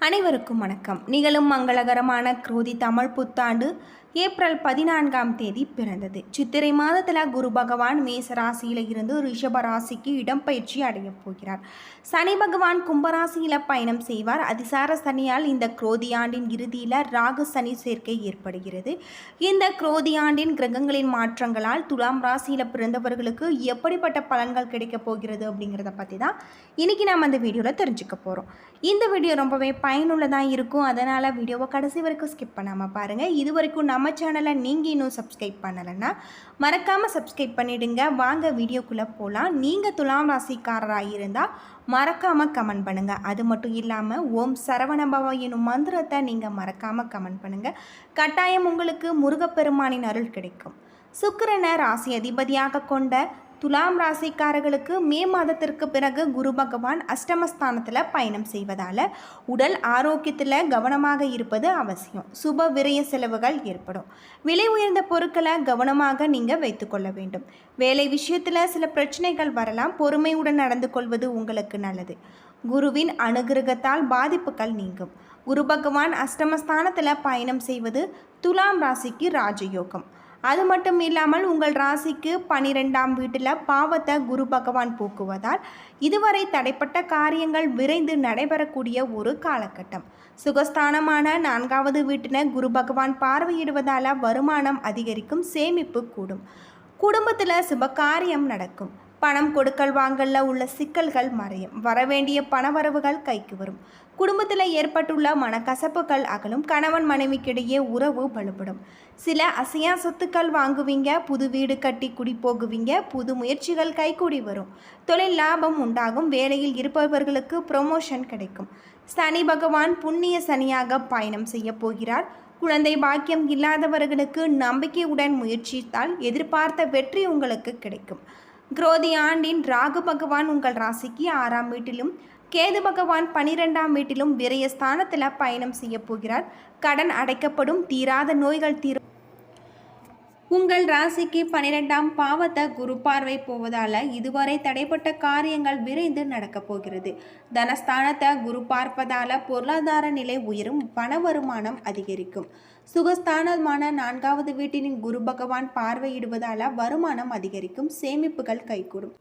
அனைவருக்கும் வணக்கம். நிகழும் மங்களகரமான குரோதி தமிழ் புத்தாண்டு ஏப்ரல் பதினான்காம் தேதி பிறந்தது. சித்திரை மாதத்தில் குரு பகவான் மேச ராசியில் இருந்து ரிஷப ராசிக்கு இடம்பெயர்ச்சி அடையப் போகிறார். சனி பகவான் கும்பராசியில் பயணம் செய்வார். அதிசார சனியால் இந்த குரோதி ஆண்டின் இறுதியில் ராகு சனி சேர்க்கை ஏற்படுகிறது. இந்த குரோதி ஆண்டின் கிரகங்களின் மாற்றங்களால் துலாம் ராசியில் பிறந்தவர்களுக்கு எப்படிப்பட்ட பலன்கள் கிடைக்கப் போகிறது அப்படிங்கிறத பற்றி தான் இன்னைக்கு நாம் அந்த வீடியோவில் தெரிஞ்சுக்க போகிறோம் இந்த வீடியோ ரொம்பவே பயனுள்ளதாக இருக்கும். அதனால் வீடியோவை கடைசி வரைக்கும் ஸ்கிப் பண்ணாமல் பாருங்கள் இது வரைக்கும் நம்ம சேனலை நீங்கள் இன்னும் சப்ஸ்கிரைப் பண்ணலைன்னா மறக்காமல் சப்ஸ்கிரைப் பண்ணிவிடுங்க வாங்க வீடியோக்குள்ளே போகலாம் நீங்கள் துலாம் ராசிக்காரராக இருந்தால் மறக்காமல் கமெண்ட் பண்ணுங்கள் அது மட்டும் இல்லாமல் ஓம் சரவணபவா எனும் மந்திரத்தை நீங்கள் மறக்காமல் கமெண்ட் பண்ணுங்கள் கட்டாயம் உங்களுக்கு முருகப்பெருமானின் அருள் கிடைக்கும். சுக்கிரனை ராசி அதிபதியாக கொண்ட துலாம் ராசிக்காரர்களுக்கு மே மாதத்திற்கு பிறகு குரு பகவான் அஷ்டமஸ்தானத்தில் பயணம் செய்வதால் உடல் ஆரோக்கியத்தில் கவனமாக இருப்பது அவசியம். சுப விரய செலவுகள் ஏற்படும். விலை உயர்ந்த பொருட்களை கவனமாக நீங்கள் வைத்துக்கொள்ள வேண்டும். வேலை விஷயத்தில் சில பிரச்சனைகள் வரலாம். பொறுமையுடன் நடந்து கொள்வது உங்களுக்கு நல்லது. குருவின் அனுகிரகத்தால் பாதிப்புகள் நீங்கும். குரு பகவான் அஷ்டமஸ்தானத்தில் பயணம் செய்வது துலாம் ராசிக்கு ராஜயோகம். அது மட்டும் இல்லாமல் உங்கள் ராசிக்கு பனிரெண்டாம் வீட்டில் பாவத்தை குரு பகவான் போக்குவதால் இதுவரை தடைப்பட்ட காரியங்கள் விரைந்து நடைபெறக்கூடிய ஒரு காலகட்டம். சுகஸ்தானமான நான்காவது வீட்டின குரு பகவான் பார்வையிடுவதால் வருமானம் அதிகரிக்கும் சேமிப்பு கூடும். குடும்பத்தில் சுபகாரியம் நடக்கும். பணம் கொடுக்கல் வாங்கல்ல உள்ள சிக்கல்கள் மறையும். வரவேண்டிய பணவரவுகள் கைக்கு வரும். குடும்பத்தில் ஏற்பட்டுள்ள மனக்கசப்புகள் அகலும். கணவன் மனைவிக்கிடையே உறவு வலுப்படும். சில அசையா சொத்துக்கள் வாங்குவீங்க புது வீடு கட்டி குடி போகுவீங்க புது முயற்சிகள் கைகூடி வரும். தொழில் லாபம் உண்டாகும். வேலையில் இருப்பவர்களுக்கு ப்ரொமோஷன் கிடைக்கும். சனி பகவான் புண்ணிய சனியாக பயணம் செய்ய போகிறார். குழந்தை பாக்கியம் இல்லாதவர்களுக்கு நம்பிக்கையுடன் முயற்சித்தால் எதிர்பார்த்த வெற்றி உங்களுக்கு கிடைக்கும். குரோதி ஆண்டின் ராகு பகவான் உங்கள் ராசிக்கு ஆறாம் வீட்டிலும் கேது பகவான் பனிரெண்டாம் வீட்டிலும் விரய ஸ்தானத்தில் பயணம் செய்ய போகிறார். கடன் அடைக்கப்படும் தீராத நோய்கள் தீரும் உங்கள் ராசிக்கு பனிரெண்டாம் பாவத்தை குரு பார்வை போவதால் இதுவரை தடைப்பட்ட காரியங்கள் விரைந்து நடக்கப் போகிறது. தனஸ்தானத்தை குரு பார்ப்பதால் பொருளாதார நிலை உயரும் பண வருமானம் அதிகரிக்கும். சுகஸ்தானமான நான்காவது வீட்டினின் குரு பகவான் பார்வையிடுவதால் வருமானம் அதிகரிக்கும் சேமிப்புகள் கைகூடும்.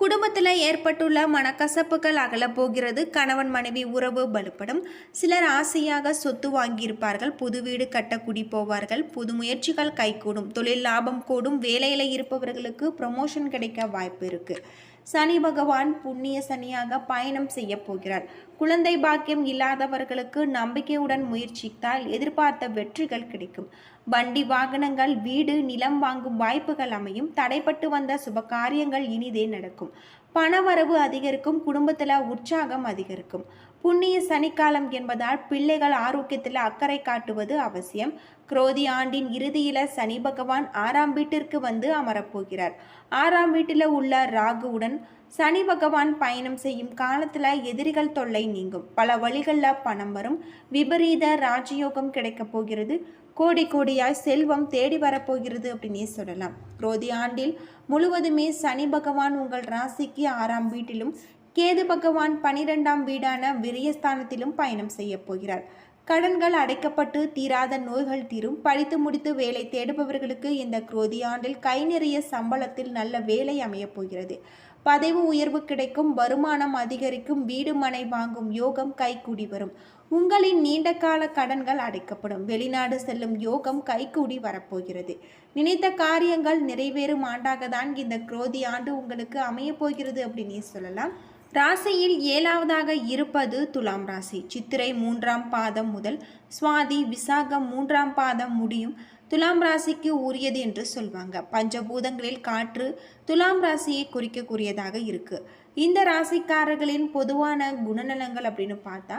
குடும்பத்தில் ஏற்பட்டுள்ள மனக்கசப்புகள் அகலப்போகிறது கணவன் மனைவி உறவு பலுப்படும். சிலர் ஆசையாக சொத்து வாங்கியிருப்பார்கள். புது வீடு கட்ட குடி போவார்கள். புது முயற்சிகள் கைகூடும். தொழில் லாபம் கூடும். வேலையில் இருப்பவர்களுக்கு ப்ரமோஷன் கிடைக்க வாய்ப்பு இருக்குது சனி பகவான் புண்ணிய சனியாக பயணம் செய்ய போகிறார். குழந்தை பாக்கியம் இல்லாதவர்களுக்கு நம்பிக்கையுடன் முயற்சித்தால் எதிர்பார்த்த வெற்றிகள் கிடைக்கும். வண்டி வாகனங்கள் வீடு நிலம் வாங்கும் வாய்ப்புகள் அமையும். தடைப்பட்டு வந்த சுப காரியங்கள் இனிதே நடக்கும். பணவரவு அதிகரிக்கும். குடும்பத்தில் உற்சாகம் அதிகரிக்கும். புண்ணிய சனிக்காலம் என்பதால் பிள்ளைகள் ஆரோக்கியத்தில் அக்கறை காட்டுவது அவசியம். குரோதி ஆண்டின் இறுதியில் சனி பகவான் ஆறாம் வீட்டிற்கு வந்து அமரப்போகிறார். ஆறாம் வீட்டில் உள்ள ராகுவுடன் சனி பகவான் பயணம் செய்யும் காலத்தில் எதிரிகள் தொல்லை நீங்கும். பல வழிகளில் பணம் வரும். விபரீத ராஜயோகம் கிடைக்கப் போகிறது. கோடி கோடியாய் செல்வம் தேடி வரப்போகிறது அப்படின்னே சொல்லலாம். குரோதி ஆண்டில் முழுவதுமே சனி பகவான் உங்கள் ராசிக்கு ஆறாம் வீட்டிலும் கேது பகவான் பனிரெண்டாம் வீடான விரயஸ்தானத்திலும் பயணம் செய்ய போகிறார். கடன்கள் அடைக்கப்பட்டு தீராத நோய்கள் தீரும். படித்து முடித்து வேலை தேடுபவர்களுக்கு இந்த குரோதி ஆண்டில் கை நிறைய சம்பளத்தில் நல்ல வேலை அமையப் போகிறது. பதவி உயர்வு கிடைக்கும் வருமானம் அதிகரிக்கும் வீடு மனை வாங்கும் யோகம் கைகூடி வரும். உங்களின் நீண்ட கால கடன்கள் அடைக்கப்படும். வெளிநாடு செல்லும் யோகம் கைகூடி வரப்போகிறது. நினைத்த காரியங்கள் நிறைவேறும் ஆண்டாக தான் இந்த குரோதி ஆண்டு உங்களுக்கு அமையப் போகிறது அப்படின்னு சொல்லலாம். ராசியில் ஏழாவதாக இருப்பது துலாம் ராசி. சித்திரை மூன்றாம் பாதம் முதல் சுவாதி விசாகம் மூன்றாம் பாதம் முடியும். துலாம் ராசிக்கு உரியது என்று சொல்வாங்க. பஞ்சபூதங்களில் காற்று துலாம் ராசியை குறிக்கக்கூடியதாக இருக்கு. இந்த ராசிக்காரர்களின் பொதுவான குணநலங்கள் அப்படின்னு பார்த்தா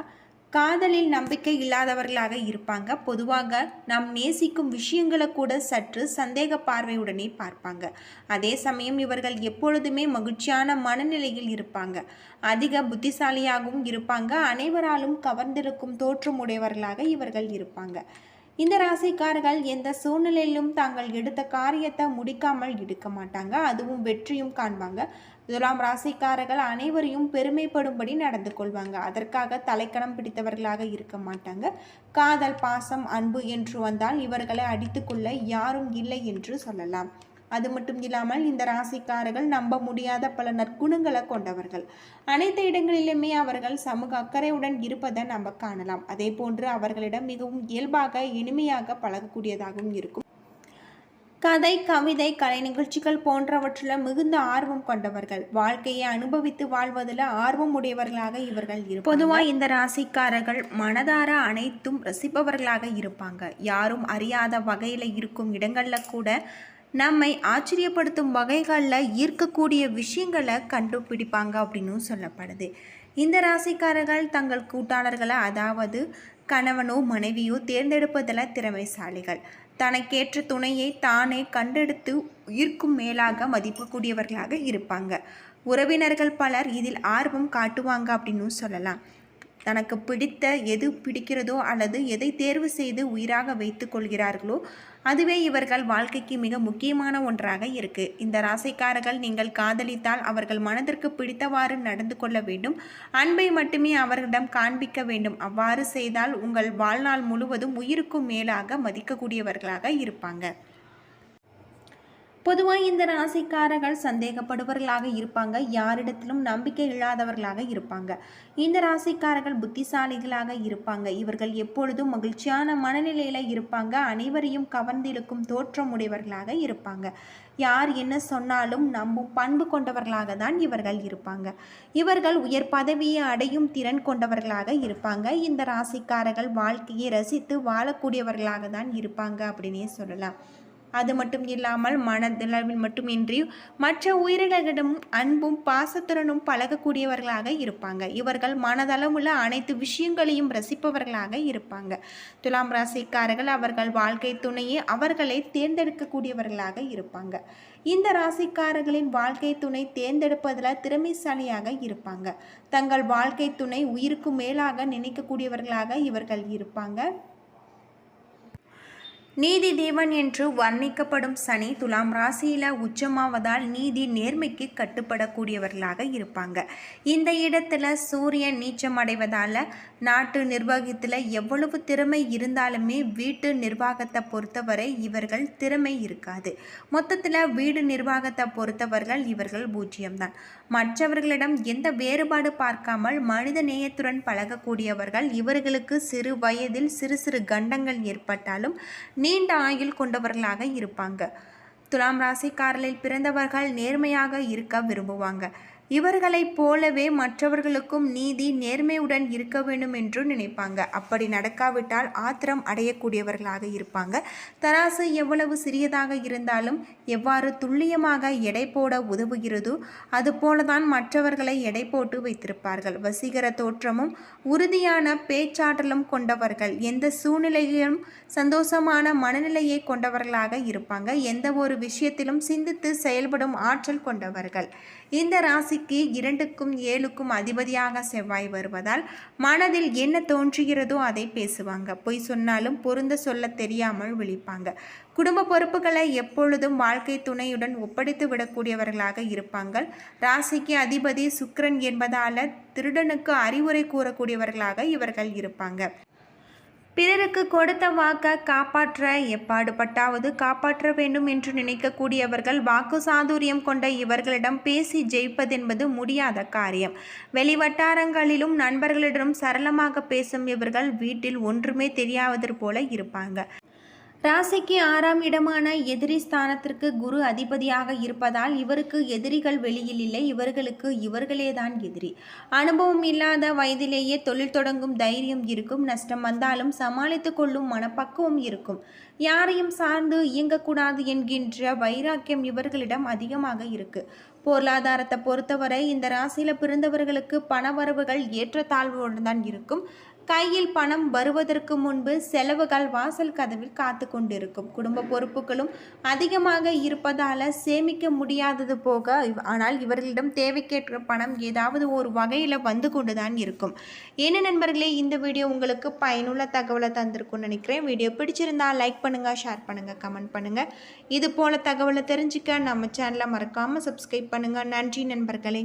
காதலில் நம்பிக்கை இல்லாதவர்களாக இருப்பாங்க. பொதுவாக நாம் நேசிக்கும் விஷயங்களை கூட சற்று சந்தேக பார்வையுடனே பார்ப்பாங்க. அதே சமயம் இவர்கள் எப்பொழுதுமே மகிழ்ச்சியான மனநிலையில் இருப்பாங்க. அதிக புத்திசாலியாகவும் இருப்பாங்க. அனைவராலும் கவர்ந்திருக்கும் தோற்றமுடையவர்களாக இவர்கள் இருப்பாங்க. இந்த ராசிக்காரர்கள் எந்த சூழ்நிலையிலும் தாங்கள் எடுத்த காரியத்தை முடிக்காமல் எடுக்க மாட்டாங்க. அதுவும் வெற்றியும் காண்பாங்க. துலாம் ராசிக்காரர்கள் அனைவரையும் பெருமைப்படும்படி நடந்து கொள்வாங்க. அதற்காக தலைக்கணம் பிடித்தவர்களாக இருக்க மாட்டாங்க. காதல் பாசம் அன்பு என்று வந்தால் இவர்களை அடித்துக்கொள்ள யாரும் இல்லை என்று சொல்லலாம். அது மட்டும் இல்லாமல் இந்த ராசிக்காரர்கள் நம்ப முடியாத பல நற்குணங்களை கொண்டவர்கள். அனைத்து இடங்களிலுமே அவர்கள் சமூக அக்கறையுடன் இருப்பதை நம்ம காணலாம். அதே போன்று அவர்களிடம் மிகவும் இயல்பாக இனிமையாக பழகக்கூடியதாகவும் இருக்கும். கதை கவிதை கலை நிகழ்ச்சிகள் போன்றவற்றில் மிகுந்த ஆர்வம் கொண்டவர்கள். வாழ்க்கையை அனுபவித்து வாழ்வதில் ஆர்வம் உடையவர்களாக இவர்கள் இருப்பாங்க. பொதுவாக இந்த ராசிக்காரர்கள் மனதார அனைத்தும் ரசிப்பவர்களாக இருப்பாங்க. யாரும் அறியாத வகையில் இருக்கும் இடங்களில் கூட நம்மை ஆச்சரியப்படுத்தும் வகைகளில் ஈர்க்கக்கூடிய விஷயங்களை கண்டுபிடிப்பாங்க அப்படின்னும் சொல்லப்படுது. இந்த ராசிக்காரர்கள் தங்கள் கூட்டாளர்களை அதாவது கணவனோ மனைவியோ தேர்ந்தெடுப்பதில் திறமைசாலிகள். தனக்கேற்ற துணையை தானே கண்டெடுத்து உயிர்க்கும் மேலாக மதிப்பக்கூடியவர்களாக இருப்பாங்க. உறவினர்கள் பலர் இதில் ஆர்வம் காட்டுவாங்க அப்படின்னு சொல்லலாம். தனக்கு பிடித்த எது பிடிக்கிறதோ அல்லது எதை தேர்வு செய்து உயிராக வைத்து கொள்கிறார்களோ அதுவே இவர்கள் வாழ்க்கைக்கு மிக முக்கியமான ஒன்றாக இருக்கு. இந்த ராசிக்காரர்கள் நீங்கள் காதலித்தால் அவர்கள் மனதிற்கு பிடித்தவாறு நடந்து கொள்ள வேண்டும். அன்பை மட்டுமே அவர்களிடம் காண்பிக்க வேண்டும். அவ்வாறு செய்தால் உங்கள் வாழ்நாள் முழுவதும் உயிருக்கும் மேலாக மதிக்கக்கூடியவர்களாக இருப்பாங்க. பொதுவாக இந்த ராசிக்காரர்கள் சந்தேகப்படுபவர்களாக இருப்பாங்க. யாரிடத்திலும் நம்பிக்கை இல்லாதவர்களாக இருப்பாங்க. இந்த ராசிக்காரர்கள் புத்திசாலிகளாக இருப்பாங்க. இவர்கள் எப்பொழுதும் மகிழ்ச்சியான மனநிலையில் இருப்பாங்க. அனைவரையும் கவர்ந்திழுக்கும் தோற்றம் உடையவர்களாக இருப்பாங்க. யார் என்ன சொன்னாலும் நம்பும் பண்பு கொண்டவர்களாக தான் இவர்கள் இருப்பாங்க. இவர்கள் உயர் பதவியை அடையும் திறன் கொண்டவர்களாக இருப்பாங்க. இந்த ராசிக்காரர்கள் வாழ்க்கையை ரசித்து வாழக்கூடியவர்களாக தான் இருப்பாங்க அப்படின்னே சொல்லலாம். அது மட்டும் இல்லாமல் மனதளவில் மட்டுமின்றி மற்ற உயிரினர்களிடமும் அன்பும் பாசத்துடனும் பழகக்கூடியவர்களாக இருப்பாங்க. இவர்கள் மனதளவுள்ள அனைத்து விஷயங்களையும் ரசிப்பவர்களாக இருப்பாங்க. துலாம் ராசிக்காரர்கள் அவர்கள் வாழ்க்கை துணையை அவர்களை தேர்ந்தெடுக்கக்கூடியவர்களாக இருப்பாங்க. இந்த ராசிக்காரர்களின் வாழ்க்கை துணை தேர்ந்தெடுப்பதில் திறமைசாலியாக இருப்பாங்க. தங்கள் வாழ்க்கை துணை உயிருக்கு மேலாக நினைக்கக்கூடியவர்களாக இவர்கள் இருப்பாங்க. நீதி தேவன் என்று வர்ணிக்கப்படும் சனி துலாம் ராசியில் உச்சமாவதால் நீதி நேர்மைக்கு கட்டுப்படக்கூடியவர்களாக இருப்பாங்க. இந்த இடத்துல சூரியன் நீச்சம் அடைவதால் நாட்டு நிர்வாகத்தில் எவ்வளவு திறமை இருந்தாலுமே வீட்டு நிர்வாகத்தை பொறுத்தவரை இவர்கள் திறமை இருக்காது. மொத்தத்தில் வீடு நிர்வாகத்தை பொறுத்தவர்கள் இவர்கள் பூஜ்ஜியம்தான். மற்றவர்களிடம் எந்த வேறுபாடு பார்க்காமல் மனித நேயத்துடன் பழகக்கூடியவர்கள் இவர்களுக்கு சிறு வயதில் சிறு சிறு கண்டங்கள் ஏற்பட்டாலும் நீண்ட ஆயுள் கொண்டவர்களாக இருப்பாங்க. துலாம் ராசிக்காரலில் பிறந்தவர்கள் நேர்மையாக இருக்க விரும்புவாங்க. இவர்களைப் போலவே மற்றவர்களுக்கும் நீதி நேர்மையுடன் இருக்க வேண்டும் என்று நினைப்பாங்க. அப்படி நடக்காவிட்டால் ஆத்திரம் அடையக்கூடியவர்களாக இருப்பாங்க. தராசு எவ்வளவு சிறியதாக இருந்தாலும் எவ்வாறு துல்லியமாக எடை போட உதவுகிறதோ அதுபோலதான் மற்றவர்களை எடை போட்டு வைத்திருப்பார்கள். வசீகர தோற்றமும் உறுதியான பேச்சாற்றலும் கொண்டவர்கள். எந்த சூழ்நிலையிலும் சந்தோஷமான மனநிலையை கொண்டவர்களாக இருப்பாங்க. எந்த ஒரு விஷயத்திலும் சிந்தித்து செயல்படும் ஆற்றல் கொண்டவர்கள். இந்த ராசிக்கு இரண்டுக்கும் ஏழுக்கும் அதிபதியாக செவ்வாய் வருவதால் மனதில் என்ன தோன்றுகிறதோ அதை பேசுவாங்க. பொய் சொன்னாலும் பொருந்த சொல்ல தெரியாமல் விழிப்பாங்க. குடும்ப பொறுப்புகளை எப்பொழுதும் வாழ்க்கை துணையுடன் ஒப்படைத்து விடக்கூடியவர்களாக இருப்பாங்க. ராசிக்கு அதிபதி சுக்ரன் என்பதால திருடனுக்கு அறிவுரை கூறக்கூடியவர்களாக இவர்கள் இருப்பாங்க. பிறருக்கு கொடுத்த வாக்கை காப்பாற்ற எப்பாடுபட்டாவது காப்பாற்ற வேண்டும் என்று நினைக்கக்கூடியவர்கள் வாக்கு சாதுரியம் கொண்ட இவர்களிடம் பேசி ஜெயிப்பதென்பது முடியாத காரியம். வெளிவட்டாரங்களிலும் நண்பர்களிடம் சரளமாக பேசும் இவர்கள் வீட்டில் ஒன்றுமே தெரியாதது போல இருப்பாங்க. ராசிக்கு ஆறாம் இடமான எதிரி ஸ்தானத்திற்கு குரு அதிபதியாக இருப்பதால் இவருக்கு எதிரிகள் வெளியில் இல்லை. இவர்களுக்கு இவர்களே தான் எதிரி. அனுபவம் இல்லாத வயதிலேயே தொழில் தொடங்கும் தைரியம் இருக்கும். நஷ்டம் வந்தாலும் சமாளித்து கொள்ளும் மனப்பக்குவம் இருக்கும். யாரையும் சார்ந்து இயங்கக்கூடாது என்கின்ற வைராக்கியம் இவர்களிடம் அதிகமாக இருக்கு. பொருளாதாரத்தை பொறுத்தவரை இந்த ராசியில் பிறந்தவர்களுக்கு பண வரவுகள் ஏற்றத்தாழ்வுடன் தான் இருக்கும். கையில் பணம் வருவதற்கு முன்பு செலவுகள் வாசல் கதவில் காத்து கொண்டிருக்கும். குடும்ப பொறுப்புகளும் அதிகமாக இருப்பதால் சேமிக்க முடியாதது போக ஆனால் இவர்களிடம் தேவைக்கேற்ற பணம் ஏதாவது ஒரு வகையில் வந்து கொண்டு தான் இருக்கும். என்ன நண்பர்களே இந்த வீடியோ உங்களுக்கு பயனுள்ள தகவலை தந்திருக்கும்னு நினைக்கிறேன். வீடியோ பிடிச்சிருந்தால் லைக் பண்ணுங்கள் ஷேர் பண்ணுங்கள் கமெண்ட் பண்ணுங்கள் இது போல் தகவலை தெரிஞ்சுக்க நம்ம சேனலை மறக்காமல் சப்ஸ்கிரைப் பண்ணுங்கள் நன்றி நண்பர்களே.